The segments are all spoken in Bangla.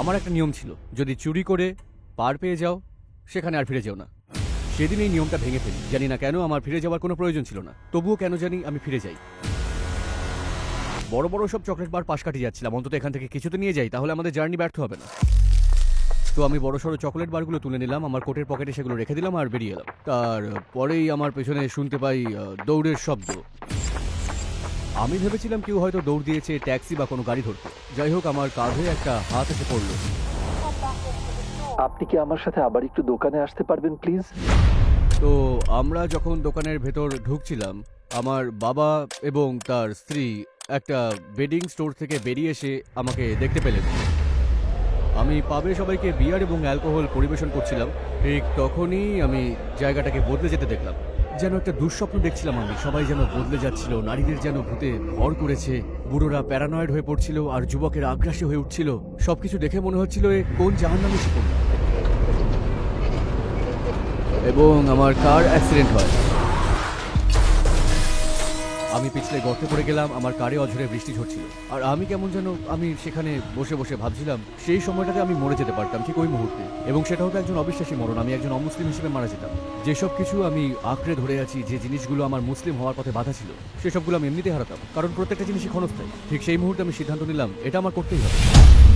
আমার একটা নিয়ম ছিল, যদি চুরি করে পার পেয়ে যাও, সেখানে আর ফিরে যেও না। সেদিন এই নিয়মটা ভেঙে ফেলি। জানি না কেন আমার ফিরে যাওয়ার কোনো প্রয়োজন ছিল না। তবুও কেন জানি আমি ফিরে যাই। বড় বড় সব চকলেট বার পাশ কাটিয়ে যাচ্ছিলাম। অন্তত এখান থেকে কিছুতে নিয়ে যাই, তাহলে আমাদের জার্নি ব্যর্থ হবে না। তো আমি বড় সড়ো চকলেট বারগুলো তুলে নিলাম, আমার কোটের পকেটে সেগুলো রেখে দিলাম আর বেরিয়ে এলাম। তার পরেই আমার পেছনে শুনতে পাই দৌড়ের শব্দ। আমি ভেবেছিলাম কেউ হয়তো দৌড় দিয়েছে ট্যাক্সি বা কোনো গাড়ি ধরতে। যাই হোক আমার কাঁধে একটা হাত এসে পড়ল। আপনি কি আমার সাথে আবার একটু দোকানে আসতে পারবেন প্লিজ? তো আমরা যখন দোকানের ভেতর ঢুকছিলাম আমার বাবা এবং তার স্ত্রী একটা বেডিং স্টোর থেকে বেরিয়ে এসে আমাকে দেখতে পেলেন। আমি পাবে সবাইকে বিয়ার এবং অ্যালকোহল পরিবেশন করছিলাম ঠিক তখনই আমি জায়গাটাকে বদলে যেতে দেখলাম। যেন একটা দুঃস্বপ্ন দেখছিলাম আমি। সবাই যেন বদলে যাচ্ছিল, নারীদের যেন ভূতে ভর করেছে। বুড়োরা প্যারানয়েড হয়ে পড়ছিল আর যুবকের আগ্রাসী হয়ে উঠছিল। সবকিছু দেখে মনে হচ্ছিল এ কোন জাহান নামে এবং আমার কার অ্যাক্সিডেন্ট হয়। আমি পিছলে গর্তে পড়ে গেলাম, আমার কারে অঝরে বৃষ্টি ঝরছিল। আর আমি কেমন যেন, আমি সেখানে বসে বসে ভাবছিলাম, সেই সময়টাতে আমি মরে যেতে পারতাম ঠিক ওই মুহূর্তে। এবং সেটা হতো একজন অবিশ্বাসী মরণ, আমি একজন অমুসলিম হিসেবে মারা যেতাম। যেসব কিছু আমি আঁকড়ে ধরে আছি, যে জিনিসগুলো আমার মুসলিম হওয়ার পথে বাধা ছিল, সেসবগুলো আমি এমনিতে হারাতাম। কারণ প্রত্যেকটা জিনিসই ক্ষণস্থায়ী। ঠিক সেই মুহূর্তে আমি সিদ্ধান্ত নিলাম, এটা আমার করতেই হবে।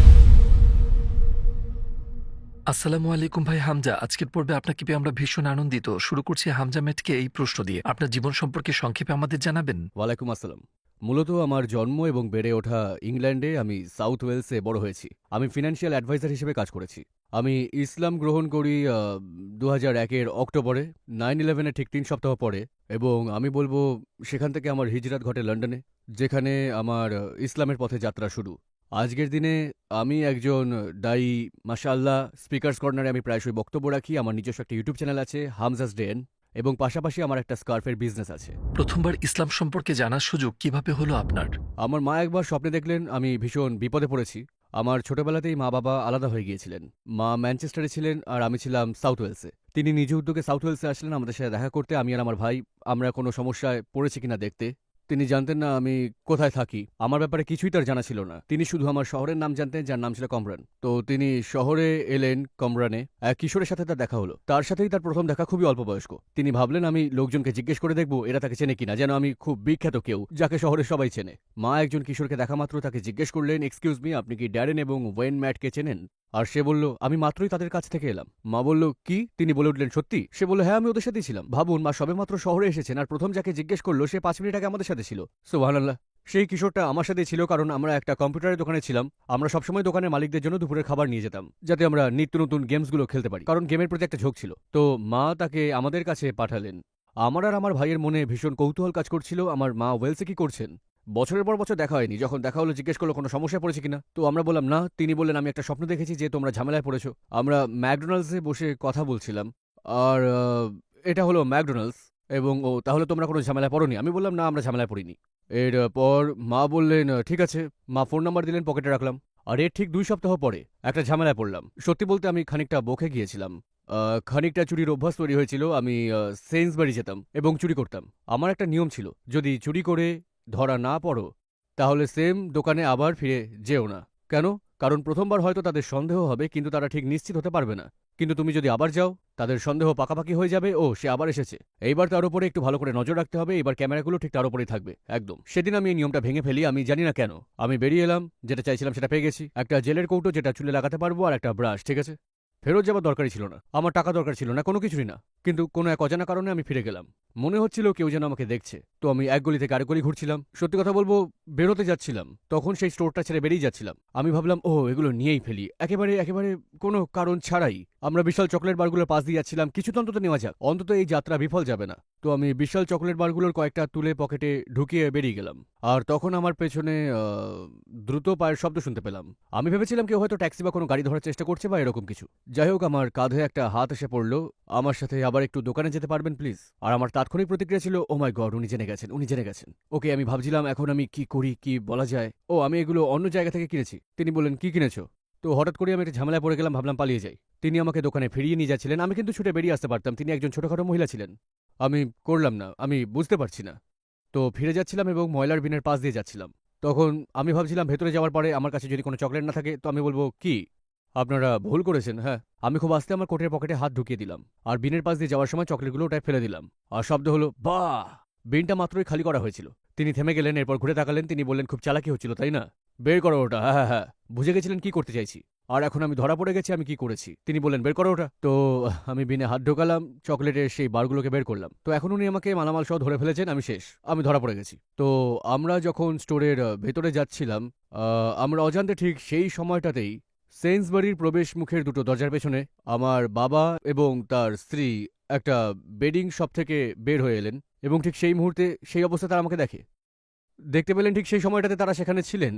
আসসালামু আলাইকুম ভাই হামজা। আজকের পর্বে আপনাকে পেয়ে আমরা ভীষণ আনন্দিত। শুরু করছি হামজা মেটকে এই প্রশ্ন দিয়ে। আপনার জীবন সম্পর্কে সংক্ষেপে আমাদের জানাবেন? ওয়ালাইকুম আসসালাম। মূলত আমার জন্ম এবং বেড়ে ওঠা ইংল্যান্ডে আমি সাউথ ওয়েলসে বড় হয়েছি। আমি ফিনান্সিয়াল অ্যাডভাইজার হিসেবে কাজ করেছি। আমি ইসলাম গ্রহণ করি দু হাজার একের অক্টোবরে, নাইন ইলেভেনের ঠিক তিন সপ্তাহ পরে। এবং আমি বলব, সেখান থেকে আমার হিজরাত ঘটে লন্ডনে, যেখানে আমার ইসলামের পথে যাত্রা শুরু। আজকের দিনে আমি একজন ডাই মাশাল্লাহ স্পিকার্স কর্নারে আমি প্রায়শই বক্তব্য রাখি। আমার নিজস্ব একটা ইউটিউব চ্যানেল আছে হামজাস ডেন এবং পাশাপাশি আমার একটা স্কার্ফের বিজনেস আছে। প্রথমবার ইসলাম সম্পর্কে জানার সুযোগ কীভাবে হলো আপনার? আমার মা একবার স্বপ্নে দেখলেন আমি ভীষণ বিপদে পড়েছি। আমার ছোটবেলাতেই মা বাবা আলাদা হয়ে গিয়েছিলেন। মা ম্যানচেস্টারে ছিলেন আর আমি ছিলাম সাউথ ওয়েলসে। তিনি নিজ উদ্যোগে সাউথ ওয়েলসে আসলেন আমাদের সাথে দেখা করতে। আমি আর আমার ভাই আমরা কোনো সমস্যায় পড়েছি কিনা দেখতে। তিনি জানতেন না আমি কোথায় থাকি। আমার ব্যাপারে কিছুই তার জানা ছিল না। তিনি শুধু আমার শহরের নাম জানতেন, যার নাম ছিল কমরান। তো তিনি শহরে এলেন কমরানে, এক কিশোরের সাথে তার দেখা হলো। তার সাথেই তার প্রথম দেখা খুবই অল্প বয়স্ক। তিনি ভাবলেন, আমি লোকজনকে জিজ্ঞেস করে দেখব, এরা তাকে চেনে কিনা, যেন আমি খুব বিখ্যাত কেউ, যাকে শহরে সবাই চেনে। মা একজন কিশোরকে দেখা মাত্র তাকে জিজ্ঞেস করলেন এক্সকিউজ মি আপনি কি ড্যারেন এবং ওয়েন ম্যাটকে চেনেন? আর সে বলল, আমি মাত্রই তাদের কাছ থেকে এলাম। মা বলল, কি? তিনি বলে উঠলেন, সত্যি? সে বলল হ্যাঁ আমি ওদের সাথেই ছিলাম। ভাবুন, মা সবে মাত্র শহরে এসেছেন আর প্রথম যাকে জিজ্ঞেস করল, সে পাঁচ মিনিট আগে আমাদের সাথে ছিল। সোহানাল্লাহ সেই কিশোরটা আমার সাথে ছিল কারণ আমরা একটা কম্পিউটারের দোকানে ছিলাম। আমরা সবসময় দোকানের মালিকদের জন্য দুপুরের খাবার নিয়ে যেতাম, যাতে আমরা নিত্য নতুন গেমসগুলো খেলতে পারি। কারণ গেমের প্রতি একটা ঝোঁক ছিল। তো মা তাকে আমাদের কাছে পাঠালেন। আমার আর আমার ভাইয়ের মনে ভীষণ কৌতূহল কাজ করছিল। আমার মা ওয়েলসে কি করছেন? বছরের পর বছর দেখা হয়নি। যখন দেখা হলো, জিজ্ঞেস করল, কোনো সমস্যায় পড়েছে কিনা? তো আমরা বললাম, না। তিনি বললেন, আমি একটা স্বপ্ন দেখেছি যে তোমরা ঝামেলায় পড়েছো। আমরা ম্যাকডোনাল্ডসে বসে কথা বলছিলাম। আর এটা হলো ম্যাকডোনাল্ডস এবং, ও, তাহলে তোমরা কোনো ঝামেলায় পড়োনি? আমি বললাম, না, আমরা ঝামেলায় পড়িনি। এর পর মা বললেন, ঠিক আছে। মা ফোন নাম্বার দিলেন, পকেটে রাখলাম। আর এর ঠিক দুই সপ্তাহ পরে একটা ঝামেলায় পড়লাম। সত্যি বলতে আমি খানিকটা বকে গিয়েছিলাম। খানিকটা চুরির অভ্যাস তৈরি হয়েছিল। আমি সেন্সবাড়ি যেতাম এবং চুরি করতাম। আমার একটা নিয়ম ছিল, যদি চুরি করে ধরা না পড়ো, তাহলে সেম দোকানে আবার ফিরে যেও না। কেন? কারণ প্রথমবার হয়তো তাদের সন্দেহ হবে, কিন্তু তারা ঠিক নিশ্চিত হতে পারবে না। কিন্তু তুমি যদি আবার যাও, তাদের সন্দেহ পাকাপাকি হয়ে যাবে ও সে আবার এসেছে। এইবার তার উপরে একটু ভালো করে নজর রাখতে হবে এবার ক্যামেরাগুলো ঠিক তার উপরেই থাকবে, একদম। সেদিন আমি এই নিয়মটা ভেঙে ফেলি, আমি জানি না কেন। আমি বেরিয়ে এলাম, যেটা চাইছিলাম সেটা পেয়ে গেছি। একটা জেলের কৌটো, যেটা চুলে লাগাতে পারব, আর একটা ব্রাশ, ঠিক আছে? ফেরত যাবার দরকারই ছিল না। আমার টাকা দরকার ছিল না, কোনো কিছুই না। কিন্তু কোনো এক অজানা কারণে আমি ফিরে গেলাম। মনে হচ্ছিল কেউ যেন আমাকে দেখছে। তো আমি এক গলি থেকে আরেক গলি ঘুরছিলাম। সত্যি কথা বলব, বেরোতে যাচ্ছিলাম। তখন সেই স্টোরটা ছেড়ে বেরিয়ে যাচ্ছিলাম। আমি ভাবলাম ও এগুলো নিয়েই ফেলি। একেবারে একেবারে কোনো কারণ ছাড়াই আমরা বিশাল চকলেট বারগুলোর পাশ দিয়ে যাচ্ছিলাম কিছু তো অন্তত নেওয়া যাক। অন্তত এই যাত্রা বিফল যাবে না। তো আমি বিশাল চকলেট বারগুলোর কয়েকটা তুলে পকেটে ঢুকিয়ে বেরিয়ে গেলাম। আর তখন আমার পেছনে দ্রুত পায়ের শব্দ শুনতে পেলাম। আমি ভেবেছিলাম কেউ হয়তো ট্যাক্সি বা কোনো গাড়ি ধরার চেষ্টা করছে বা এরকম কিছু। যাই হোক, আমার কাঁধে একটা হাত এসে পড়ল। আমার সাথে আবার একটু দোকানে যেতে পারবেন প্লিজ আর আমার তাৎক্ষণিক প্রতিক্রিয়া ছিল ও মাই গড উনি জেনে গেছেন, উনি জেনে গেছেন। ওকে, আমি ভাবছিলাম, এখন আমি কি করি, কি বলা যায়? ও, আমি এগুলো অন্য জায়গা থেকে কিনেছি। তিনি বললেন, কি কিনেছো? তো হঠাৎ করে আমি একটা ঝামেলায় পড়ে গেলাম, ভাবলাম পালিয়ে যাই। তিনি আমাকে দোকানে ফিরিয়ে নিয়ে যাচ্ছিলেন। আমি কিন্তু ছুটে বেরিয়ে আসতে পারতাম। তিনি একজন ছোটখাটো মহিলা ছিলেন। আমি করলাম না। আমি বুঝতে পারছি না। তো ফিরে যাচ্ছিলাম এবং ময়লার বিনের পাশ দিয়ে যাচ্ছিলাম। তখন আমি ভাবছিলাম ভেতরে যাওয়ার পরে আমার কাছে যদি কোনো চকলেট না থাকে, তো আমি বলব, কি? আপনারা ভুল করেছেন হ্যাঁ? আমি খুব আস্তে আমার কোটের পকেটে হাত ঢুকিয়ে দিলাম। আর বিনের পাশ দিয়ে যাওয়ার সময় চকলেটগুলো ওটায় ফেলে দিলাম। আর শব্দ হলো, বাহ! বিনটা মাত্রই খালি করা হয়েছিল। তিনি থেমে গেলেন, এরপর ঘুরে তাকালেন। তিনি বললেন, খুব চালাকি হচ্ছিল, তাই না? বের করো ওটা হ্যাঁ হ্যাঁ হ্যাঁ। বুঝে গেছিলেন কি করতে চাইছি। আর এখন আমি ধরা পড়ে গেছি, আমি কি করেছি? তিনি বললেন, বের করো ওটা। তো আমি বিনে হাত ঢোকালাম, চকলেটের সেই বারগুলোকে বের করলাম। তো এখন উনি আমাকে মালামাল সহ ধরে ফেলেছেন, আমি শেষ, আমি ধরা পড়ে গেছি। তো আমরা যখন স্টোরের ভেতরে যাচ্ছিলাম আমরা অজান্তে ঠিক সেই সময়টাতেই সেন্সবাড়ির প্রবেশ মুখের দুটো দরজার পেছনে আমার বাবা এবং তার স্ত্রী একটা বেডিং শপ থেকে বের হয়ে এলেন এবং ঠিক সেই মুহূর্তে সেই অবস্থা তারা আমাকে দেখে। দেখতে পেলেন ঠিক সেই সময়টাতে তারা সেখানে ছিলেন।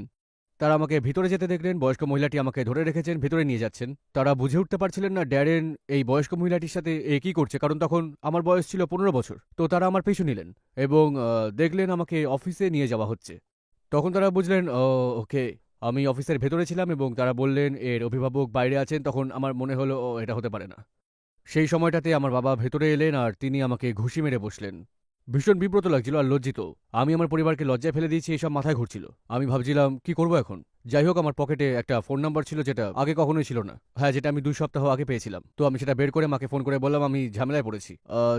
তারা আমাকে ভিতরে যেতে দেখলেন বয়স্ক মহিলাটি আমাকে ধরে রেখেছেন ভিতরে নিয়ে যাচ্ছেন। তারা বুঝে উঠতে পারছিলেন না ড্যারেন এই বয়স্ক মহিলাটির সাথে এ কী করছে? কারণ তখন আমার বয়স ছিল পনেরো বছর। তো তারা আমার পিছু নিলেন এবং দেখলেন আমাকে অফিসে নিয়ে যাওয়া হচ্ছে। তখন তারা বুঝলেন "ও, ওকে আমি অফিসের ভেতরে ছিলাম এবং তারা বললেন এর অভিভাবক বাইরে আছেন। তখন আমার মনে হলো এটা হতে পারে না। সেই সময়টাতে আমার বাবা ভেতরে এলেন আর তিনি আমাকে ঘুষি মেরে বসলেন। ভীষণ বিব্রত লাগছিল আর লজ্জিত। আমি আমার পরিবারকে লজ্জায় ফেলে দিয়েছি, এসব মাথায় ঘুরছিল। আমি ভাবছিলাম, কি করব এখন? যাই হোক, আমার পকেটে একটা ফোন নাম্বার ছিল যেটা আগে কখনোই ছিল না। হ্যাঁ যেটা আমি দুই সপ্তাহ আগে পেয়েছিলাম। তো আমি সেটা বের করে মাকে ফোন করে বললাম, আমি ঝামেলায় পড়েছি।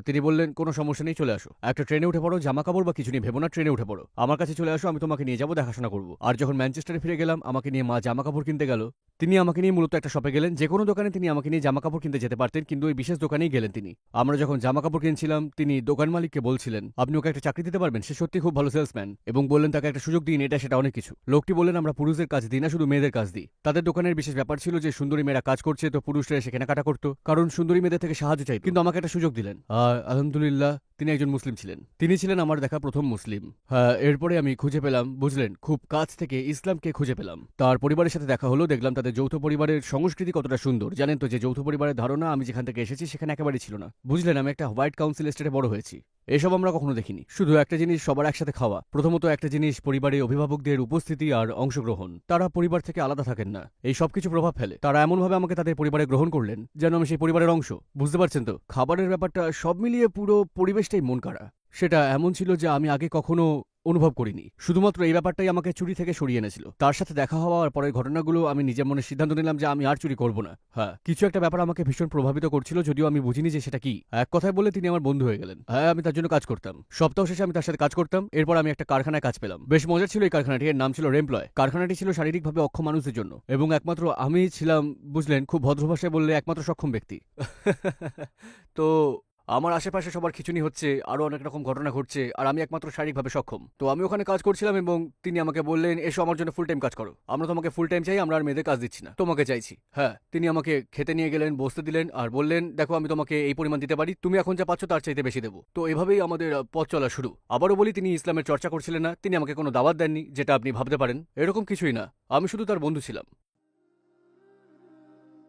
তিনি বললেন, কোনো সমস্যা নেই, চলে আসো। একটা ট্রেনে উঠে পড়ো জামা কাপড় বা কিছু নিয়ে ভেবো না, ট্রেনে উঠে পড়ো। আমার কাছে চলে আসো, আমি তোমাকে নিয়ে যাব, দেখাশোনা করব। আর যখন ম্যানচেস্টারে ফিরে গেলাম, আমাকে নিয়ে মা জামা কাপড় কিনতে গেল। তিনি আমাকে নিয়ে মূলত একটা শপে গেলেন। যে কোনো দোকানে তিনি আমাকে নিয়ে জামা কাপড় কিনতে যেতে পারতেন, কিন্তু ওই বিশেষ দোকানেই গেলেন তিনি। আমরা যখন জামা কাপড় কিনছিলাম, তিনি দোকান মালিককে বলছিলেন, আপনি ওকে একটা চাকরি দিতে পারবেন? সে সত্যি খুব ভালো সেলসম্যান। এবং বললেন, তাকে একটা সুযোগ দিন, এটা সেটা অনেক কিছু। লোকটি বললেন, আমরা পুরুষদের কাজ দিই না, শুধু মেয়েদের কাজ দিই। তাদের দোকানের বিশেষ ব্যাপার ছিল যে, সুন্দরী মেয়েরা কাজ করছে, তো পুরুষরা এসে কেনাকাটা করতো। কারণ সুন্দরী মেয়েদের থেকে সাহায্য চাই কিন্তু আমাকে একটা সুযোগ দিলেন। আর আলহামদুলিল্লাহ, তিনি একজন মুসলিম ছিলেন। তিনি ছিলেন আমার দেখা প্রথম মুসলিম। হ্যাঁ এরপরে আমি খুঁজে পেলাম, বুঝলেন, খুব কাছ থেকে ইসলামকে খুঁজে পেলাম। তার পরিবারের সাথে দেখা হলো, দেখলাম তাদের যৌথ পরিবারের সংস্কৃতি কতটা সুন্দর। জানেন তো যে, যৌথ পরিবারের ধারণা, আমি যেখান থেকে এসেছি, সেখানে একেবারেই ছিল না। বুঝলেন, আমি একটা হোয়াইট কাউন্সিল এস্টেটে বড় হয়েছি। এসব আমরা কখনো দেখিনি। শুধু একটা জিনিস সবার একসাথে খাওয়া। প্রথমত একটা জিনিস পরিবারে অভিভাবকদের উপস্থিতি আর অংশগ্রহণ। তারা পরিবার থেকে আলাদা থাকেন না। এই সবকিছু প্রভাব ফেলে। তারা এমনভাবে আমাকে তাদের পরিবারে গ্রহণ করলেন যেন আমি সেই পরিবারের অংশ। বুঝতে পারছেন তো? খাবারের ব্যাপারটা সব মিলিয়ে পুরো পরিবেশটাই মন কাড়া। সেটা এমন ছিল যে আমি আগে কখনো অনুভব করিনি। শুধুমাত্র এই ব্যাপারটাই আমাকে চুরি থেকে সরিয়ে এনেছিল। তার সাথে দেখা হওয়ার পরের ঘটনাগুলো আমি নিজের মনে সিদ্ধান্ত নিলাম যে আমি আর চুরি করব না। হ্যাঁ কিছু একটা ব্যাপার আমাকে ভীষণ প্রভাবিত করছিল, যদিও আমি বুঝিনি যে সেটা কি। এক কথায় বলে তিনি আমার বন্ধু হয়ে গেলেন। হ্যাঁ আমি তার জন্য কাজ করতাম। সপ্তাহ শেষে আমি তার সাথে কাজ করতাম। এরপর আমি একটা কারখানায় কাজ পেলাম। বেশ মজার ছিল এই কারখানাটি। এর নাম ছিল রেমপ্লয়। কারখানাটি ছিল শারীরিকভাবে অক্ষম মানুষদের জন্য। এবং একমাত্র আমি ছিলাম, বুঝলেন, খুব ভদ্র ভাষায় বললে একমাত্র সক্ষম ব্যক্তি। তো আমার আশেপাশে সবার খিচুনি হচ্ছে আরও অনেক রকম ঘটনা ঘটছে, আর আমি একমাত্র শারীরিকভাবে সক্ষম। তো আমি ওখানে কাজ করছিলাম এবং তিনি আমাকে বললেন, এসো আমার জন্য ফুল টাইম কাজ করো। আমরা তোমাকে ফুল টাইম চাই, আমরা আর মেয়েদের কাজ দিচ্ছি না। তোমাকে চাইছি। হ্যাঁ তিনি আমাকে খেতে নিয়ে গেলেন, বসতে দিলেন আর বললেন, দেখো, আমি তোমাকে এই পরিমাণ দিতে পারি, তুমি এখন যা পাচ্ছ তার চাইতে বেশি দেবো। তো এভাবেই আমাদের পথ চলা শুরু। আবারও বলি, তিনি ইসলামের চর্চা করছিলেন না, তিনি আমাকে কোনো দাওয়াত দেননি, যেটা আপনি ভাবতে পারেন। এরকম কিছুই না। আমি শুধু তার বন্ধু ছিলাম।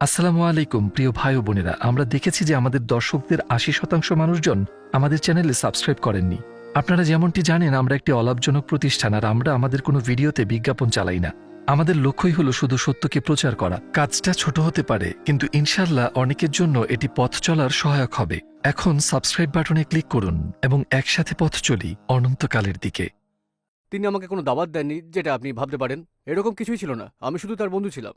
আসসালামু আলাইকুম, প্রিয় ভাই ও বোনেরা। আমরা দেখেছি যে আমাদের দর্শকদের আশি শতাংশ মানুষজন আমাদের চ্যানেলে সাবস্ক্রাইব করেননি। আপনারা যেমনটি জানেন, আমরা একটি অলাভজনক প্রতিষ্ঠান, আর আমরা আমাদের কোনো ভিডিওতে বিজ্ঞাপন চালাই না। আমাদের লক্ষ্যই হলো শুধু সত্যকে প্রচার করা। কাজটা ছোট হতে পারে, কিন্তু ইনশাল্লাহ অনেকের জন্য এটি পথ চলার সহায়ক হবে। এখন সাবস্ক্রাইব বাটনে ক্লিক করুন এবং একসাথে পথ চলি অনন্তকালের দিকে। তিনি আমাকে কোনো দাওয়াত দেননি, যেটা আপনি ভাবতে পারেন। এরকম কিছুই ছিল না। আমি শুধু তার বন্ধু ছিলাম।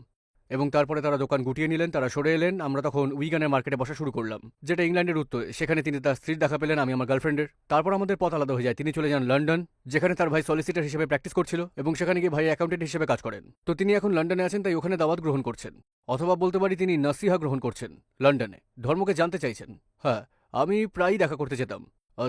এবং তারপরে তারা দোকান গুটিয়ে নিলেন, তারা সরে এলেন। আমরা তখন উইগানের মার্কেটে বসা শুরু করলাম। যেটা ইংল্যান্ডের উত্তর, সেখানে তিনি তার স্ত্রীর দেখা পেলেন, আমি আমার গার্লফ্রেন্ডের। তারপর আমাদের পথ আলাদা হয়ে যায়। তিনি চলে যান লন্ডন, যেখানে তার ভাই সলিসিটার হিসেবে প্র্যাকটিস করছিল এবং সেখানে গিয়ে ভাই অ্যাকাউন্টেন্ট হিসেবে কাজ করেন। তো তিনি এখন লন্ডনে আছেন, তাই ওখানে দাওয়াত গ্রহণ করছেন। অথবা বলতে পারি তিনি নাসিহা গ্রহণ করছেন লন্ডনে। ধর্মকে জানতে চাইছেন। হ্যাঁ আমি প্রায়ই দেখা করতে যেতাম।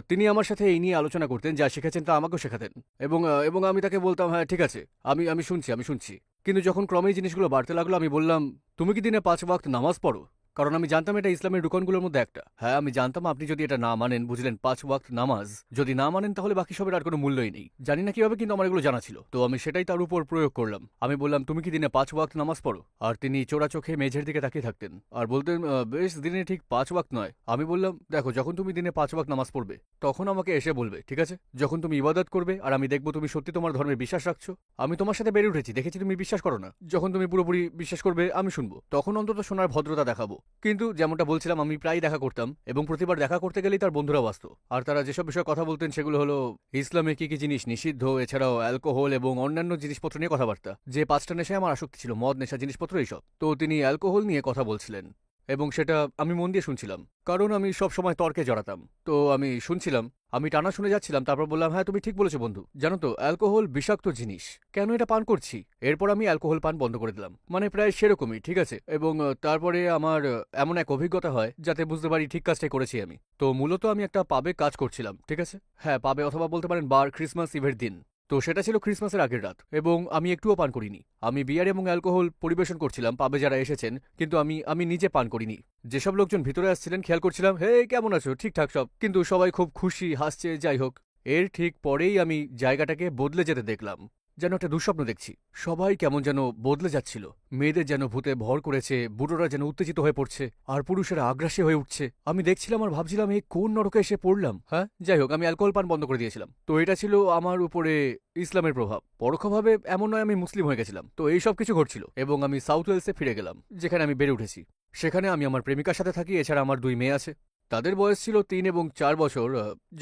তিনি আমার সাথে এই নিয়ে আলোচনা করতেন, যা শিখেছেন তা আমাকেও শেখাতেন। এবং এবং আমি তাকে বলতাম হ্যাঁ ঠিক আছে, আমি আমি শুনছি আমি শুনছি। কিন্তু যখন ক্রমেই জিনিসগুলো বাড়তে লাগল, আমি বললাম, তুমি কি দিনে পাঁচ ওয়াক্ত নামাজ পড়ো? কারণ আমি জানতাম এটা ইসলামের রুকনগুলোর মধ্যে একটা। হ্যাঁ আমি জানতাম আপনি যদি এটা না মানেন, বুঝলেন, পাঁচ ওয়াক্ত নামাজ, যদি না মানেন তাহলে বাকি সবের আর কোনো মূল্যই নেই। জানি না কীভাবে, কিন্তু আমার এগুলো জানা ছিল। তো আমি সেটাই তার উপর প্রয়োগ করলাম। আমি বললাম, তুমি কি দিনে পাঁচ ওয়াক্ত নামাজ পড়ো? আর তিনি চোরা চোখে মেঝের দিকে তাকিয়ে থাকতেন। আর বলতেন বেশ, দিনে ঠিক পাঁচ ওয়াক্ত নয়। আমি বললাম, দেখো, যখন তুমি দিনে পাঁচ ওয়াক্ত নামাজ পড়বে, তখন আমাকে এসে বলবে, ঠিক আছে? যখন তুমি ইবাদত করবে আর আমি দেখব তুমি সত্যি তোমার ধর্মে বিশ্বাস রাখছো। আমি তোমার সাথে বেড়ে উঠেছি, দেখেছি তুমি বিশ্বাস করো না। যখন তুমি পুরোপুরি বিশ্বাস করবে, আমি শুনব। তখন অন্তত শোনার ভদ্রতা দেখাবো। কিন্তু যেমনটা বলছিলাম, আমি প্রায় দেখা করতাম এবং প্রতিবার দেখা করতে গেলেই তার বন্ধুরা বাস্ত আর তারা যেসব বিষয়ে কথা বলতেন সেগুলো হলো ইসলামে কি কি জিনিস নিষিদ্ধ, এছাড়াও অ্যালকোহল এবং অন্যান্য জিনিসপত্র নিয়ে কথাবার্তা। যে পাঁচটা নেশায় আমার আসক্তি ছিল, মদ, নেশা, জিনিসপত্র, এইসব। তো তিনি অ্যালকোহল নিয়ে কথা বলছিলেন। এবং সেটা আমি মন দিয়ে শুনছিলাম। কারণ আমি সব সময় তর্কে জড়াতাম। তো আমি শুনছিলাম, আমি টানা শুনে যাচ্ছিলাম, তারপর বললাম হ্যাঁ তুমি ঠিক বলেছ বন্ধু। জানো তো, অ্যালকোহল বিষাক্ত জিনিস। কেন এটা পান করছি? এরপর আমি অ্যালকোহল পান বন্ধ করে দিলাম। মানে প্রায় সেরকমই, ঠিক আছে? এবং তারপরে আমার এমন এক অভিজ্ঞতা হয়, যাতে বুঝতে পারি ঠিক কাজটাই করেছি আমি। তো মূলত আমি একটা পাবে কাজ করছিলাম, ঠিক আছে? হ্যাঁ পাবে অথবা বলতে পারেন বার ক্রিসমাস ইভের দিন। তো সেটা ছিল ক্রিসমাসের আগের রাত, এবং আমি একটুও পান করিনি। আমি বিয়ার এবং অ্যালকোহল পরিবেশন করছিলাম, পাবে যারা এসেছেন, কিন্তু আমি আমি নিজে পান করিনি। যেসব লোকজন ভিতরে আসছিলেন, খেয়াল করছিলাম, হে, কেমন আছো? ঠিকঠাক সব? কিন্তু সবাই খুব খুশি, হাসছে, যাই হোক। এর ঠিক পরেই আমি জায়গাটাকে বদলে যেতে দেখলাম। যেন একটা দুঃস্বপ্ন দেখছি। সবাই কেমন যেন বদলে যাচ্ছিল। মেয়েদের যেন ভূতে ভর করেছে, বুড়োরা যেন উত্তেজিত হয়ে পড়ছে, আর পুরুষেরা আগ্রাসী হয়ে উঠছে। আমি দেখছিলাম আর ভাবছিলাম এই কোন নরকে এসে পড়লাম? হ্যাঁ যাই হোক, আমি অ্যালকোহল পান বন্ধ করে দিয়েছিলাম। তো এটা ছিল আমার উপরে ইসলামের প্রভাব। পরোক্ষভাবে এমন নয় আমি মুসলিম হয়ে গেছিলাম। তো এই সব কিছু ঘটছিল এবং আমি সাউথ ওয়েলসে ফিরে গেলাম, যেখানে আমি বেড়ে উঠেছি। সেখানে আমি আমার প্রেমিকার সাথে থাকি, এছাড়া আমার দুই মেয়ে আছে। তাদের বয়স ছিল তিন এবং চার বছর